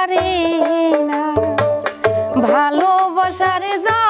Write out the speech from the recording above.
পারে না। ভালোবাসার যা